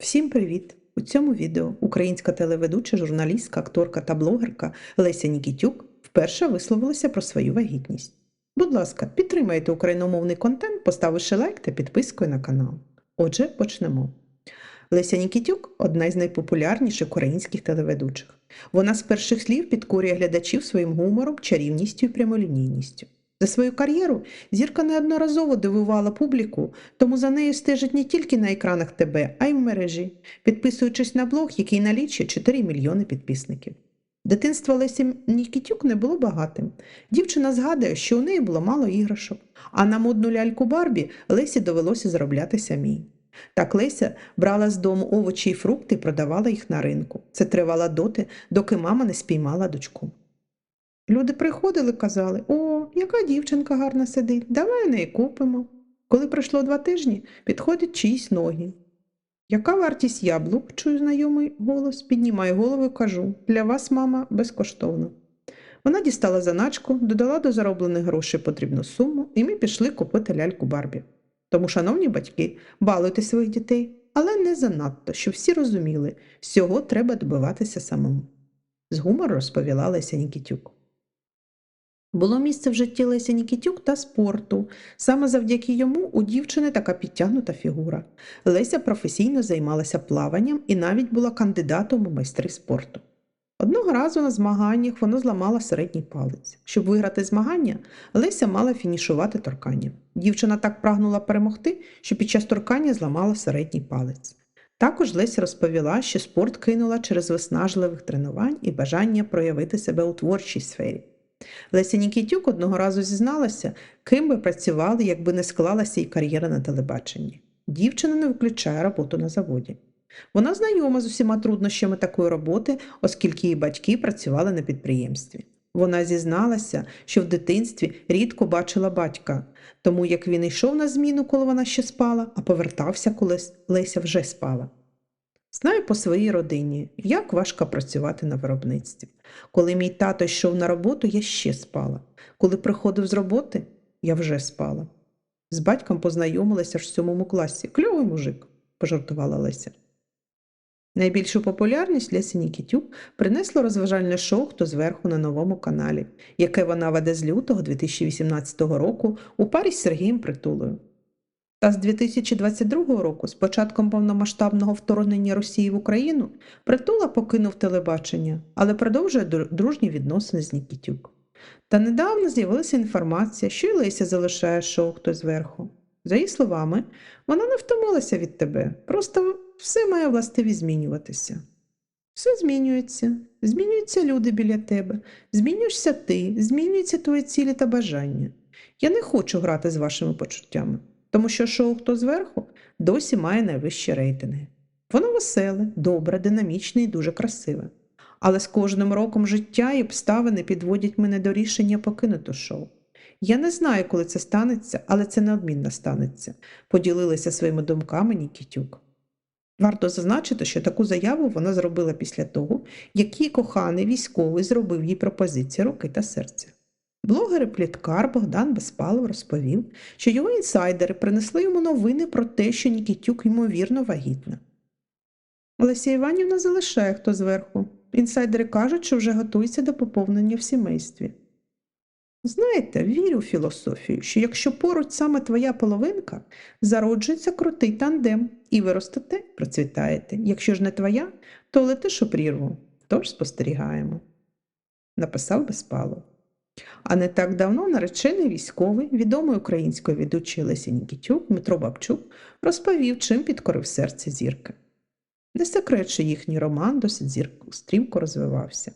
Всім привіт! У цьому відео українська телеведуча, журналістка, акторка та блогерка Леся Нікітюк вперше висловилася про свою вагітність. Будь ласка, підтримайте україномовний контент, поставивши лайк та підпискою на канал. Отже, почнемо. Леся Нікітюк одна із найпопулярніших українських телеведучих. Вона з перших слів підкорює глядачів своїм гумором, чарівністю і прямолінійністю. За свою кар'єру зірка неодноразово дивувала публіку, тому за нею стежить не тільки на екранах ТБ, а й в мережі, підписуючись на блог, який налічує 4 мільйони підписників. Дитинство Лесі Нікітюк не було багатим. Дівчина згадує, що у неї було мало іграшок, а на модну ляльку Барбі Лесі довелося заробляти самій. Так Леся брала з дому овочі й фрукти і продавала їх на ринку. Це тривало доти, доки мама не спіймала дочку. Люди приходили, казали: О, яка дівчинка гарна сидить, давай неї купимо. Коли пройшло два тижні, підходять чиїсь ноги. Яка вартість яблук? чую знайомий голос, піднімаю голову і кажу для вас, мама, безкоштовно. Вона дістала заначку, додала до зароблених грошей потрібну суму, і ми пішли купити ляльку Барбі. Тому, шановні батьки, балуйте своїх дітей, але не занадто, щоб всі розуміли, всього треба добиватися самому. З гумору розповіла Леся Нікітюк. Було місце в житті Лесі Нікітюк та спорту. Саме завдяки йому у дівчини така підтягнута фігура. Леся професійно займалася плаванням і навіть була кандидатом у майстри спорту. Одного разу на змаганнях вона зламала середній палець. Щоб виграти змагання, Леся мала фінішувати торканням. Дівчина так прагнула перемогти, що під час торкання зламала середній палець. Також Леся розповіла, що спорт кинула через виснажливих тренувань і бажання проявити себе у творчій сфері. Леся Нікітюк одного разу зізналася, ким би працювали, якби не склалася її кар'єра на телебаченні. Дівчина не виключає роботу на заводі. Вона знайома з усіма труднощами такої роботи, оскільки її батьки працювали на підприємстві. Вона зізналася, що в дитинстві рідко бачила батька, тому як він йшов на зміну, коли вона ще спала, а повертався, коли Леся вже спала. Знаю по своїй родині, як важко працювати на виробництві. Коли мій тато йшов на роботу, я ще спала. Коли приходив з роботи, я вже спала. З батьком познайомилася ж в сьомому класі. Кльовий мужик, пожартувала Леся. Найбільшу популярність Лесі Нікітюк принесло розважальне шоу Хто зверху на новому каналі, яке вона веде з лютого 2018 року у парі з Сергієм Притулою. Та з 2022 року, з початком повномасштабного вторгнення Росії в Україну, Притула покинув телебачення, але продовжує дружні відносини з Нікітюк. Та недавно з'явилася інформація, що й Леся залишає шоу хтось зверху. За її словами, вона не втомилася від тебе, просто все має властиві змінюватися. Все змінюється, змінюються люди біля тебе, змінюєшся ти, змінюються твої цілі та бажання. Я не хочу грати з вашими почуттями тому що шоу Хто зверху досі має найвищі рейтинги. Воно веселе, добре, динамічне і дуже красиве. Але з кожним роком життя і обставини підводять мене до рішення покинути шоу. Я не знаю, коли це станеться, але це неодмінно станеться, поділилася своїми думками Нікітюк. Варто зазначити, що таку заяву вона зробила після того, як її коханий військовий зробив їй пропозицію руки та серця. Блогер і пліткар Богдан Безпалов розповів, що його інсайдери принесли йому новини про те, що Нікітюк ймовірно вагітна. Олеся Іванівна залишає хто зверху. Інсайдери кажуть, що вже готується до поповнення в сімействі. Знаєте, вірю в філософію, що якщо поруч саме твоя половинка, зароджується крутий тандем, і ви ростете, процвітаєте. Якщо ж не твоя, то летиш у прірву. Тож спостерігаємо. Написав Безпалов. А не так давно наречений військовий, відомий українською ведучий Лесі Нікітюк Дмитро Бабчук розповів, чим підкорив серце зірки. Не секрет, що їхній роман досить зірку стрімко розвивався.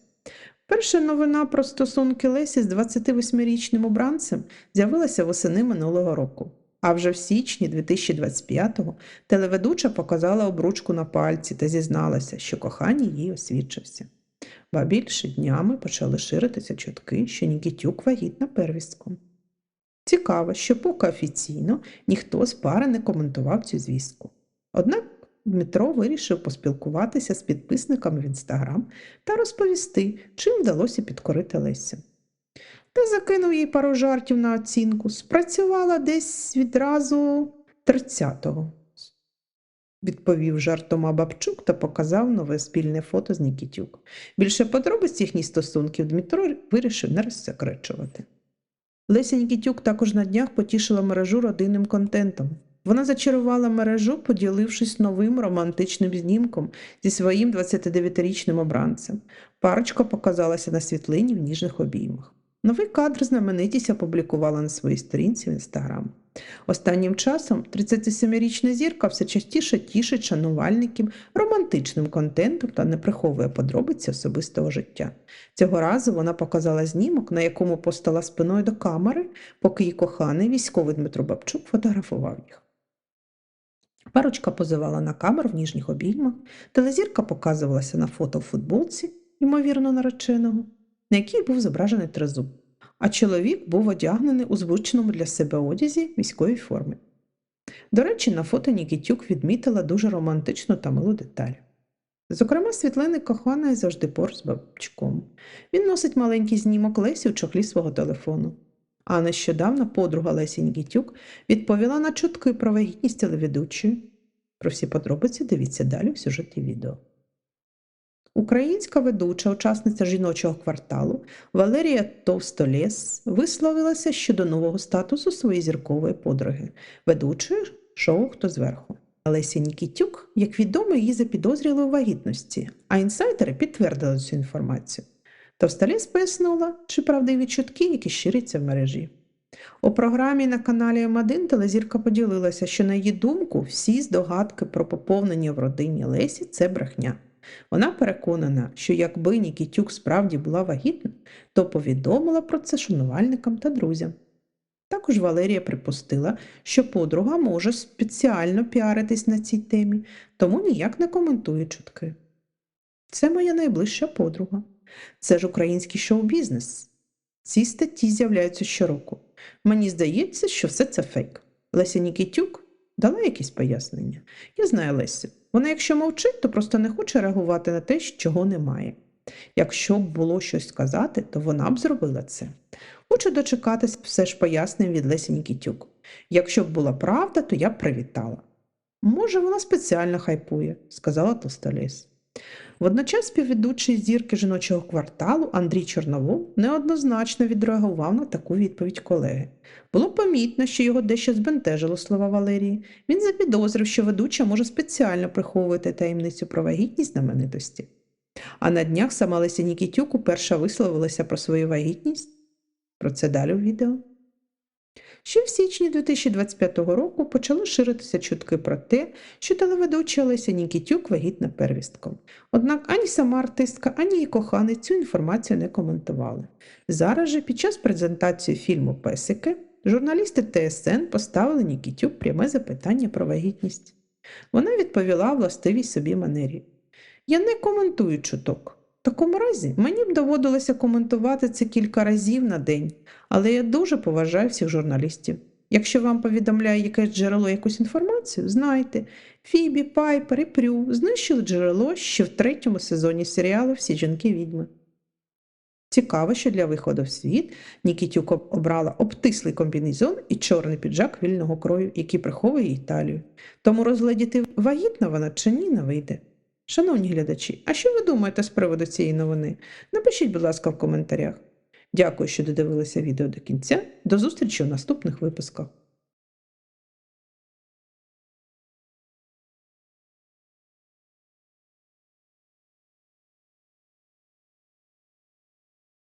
Перша новина про стосунки Лесі з 28-річним обранцем з'явилася восени минулого року. А вже в січні 2025-го телеведуча показала обручку на пальці та зізналася, що кохання їй освідчився. Ба більше днями почали ширитися чутки, що Нікітюк вагітна первістком. Цікаво, що поки офіційно ніхто з пари не коментував цю звістку. Однак Дмитро вирішив поспілкуватися з підписниками в інстаграм та розповісти, чим вдалося підкорити Лесю. Та закинув їй пару жартів на оцінку, спрацювала десь відразу 30-го. Відповів жартома Бабчук та показав нове спільне фото з Нікітюк. Більше подробиць їхніх стосунків Дмитро вирішив не розсекречувати. Леся Нікітюк також на днях потішила мережу родинним контентом. Вона зачарувала мережу, поділившись новим романтичним знімком зі своїм 29-річним обранцем. Парочка показалася на світлині в ніжних обіймах. Новий кадр знаменитість опублікувала на своїй сторінці в інстаграм. Останнім часом 37-річна зірка все частіше тішить шанувальників романтичним контентом та не приховує подробиці особистого життя. Цього разу вона показала знімок, на якому постала спиною до камери, поки її коханий військовий Дмитро Бабчук фотографував їх. Парочка позивала на камеру в ніжніх обіймах, телезірка показувалася на фото в футболці, ймовірно нареченого, на якій був зображений тризуб, а чоловік був одягнений у звичному для себе одязі міської форми. До речі, на фото Нікітюк відмітила дуже романтичну та милу деталь. Зокрема, світлини коханої завжди поруч з бабчиком. Він носить маленький знімок Лесі у чохлі свого телефону. А нещодавно подруга Лесі Нікітюк відповіла на чутки про вагітність телеведучої. Про всі подробиці дивіться далі в сюжеті відео. Українська ведуча, учасниця жіночого кварталу Валерія Товстолєс висловилася щодо нового статусу своєї зіркової подруги, ведучої шоу Хто зверху. Лесі Нікітюк, як відомо, її запідозріли у вагітності, а інсайдери підтвердили цю інформацію. Товстолєс пояснила, чи правдиві чутки, які ширяться в мережі. У програмі на каналі М1 телезірка поділилася, що, на її думку, всі здогадки про поповнення в родині Лесі це брехня. Вона переконана, що якби Нікітюк справді була вагітна, то повідомила про це шанувальникам та друзям. Також Валерія припустила, що подруга може спеціально піаритись на цій темі, тому ніяк не коментує чутки. Це моя найближча подруга. Це ж український шоу-бізнес. Ці статті з'являються щороку. Мені здається, що все це фейк. Леся Нікітюк дала якісь пояснення. Я знаю Лесю. Вона, якщо мовчить, то просто не хоче реагувати на те, чого немає. Якщо б було щось сказати, то вона б зробила це. Хочу дочекатись все ж пояснень від Лесі Нікітюк. Якщо б була правда, то я б привітала. Може, вона спеціально хайпує, сказала Тостоліс. Водночас співведучий зірки жіночого кварталу Андрій Чорновол неоднозначно відреагував на таку відповідь колеги. Було помітно, що його дещо збентежило слова Валерії. Він запідозрив, що ведуча може спеціально приховувати таємницю про вагітність знаменитості. А на днях сама Леся Нікітюк уперше висловилася про свою вагітність. Про це далі у відео. Ще в січні 2025 року почали ширитися чутки про те, що телеведуча Леся Нікітюк вагітна первістком. Однак ані сама артистка, ані її коханий цю інформацію не коментували. Зараз же під час презентації фільму Песики журналісти ТСН поставили Нікітюк пряме запитання про вагітність. Вона відповіла властивій собі манері. Я не коментую чуток. Такому разі мені б доводилося коментувати це кілька разів на день, але я дуже поважаю всіх журналістів. Якщо вам повідомляє якесь джерело якусь інформацію, знайте, Фібі, Пайпер і Прю знищили джерело ще в третьому сезоні серіалу Всі жінки відьми. Цікаво, що для виходу в світ Нікітюк обрала обтислий комбінезон і чорний піджак вільного крою, який приховує її талію. Тому розглядіти, вагітна вона чи ні, не вийде. Шановні глядачі, а що ви думаєте з приводу цієї новини? Напишіть, будь ласка, в коментарях. Дякую, що додивилися відео до кінця. До зустрічі у наступних випусках.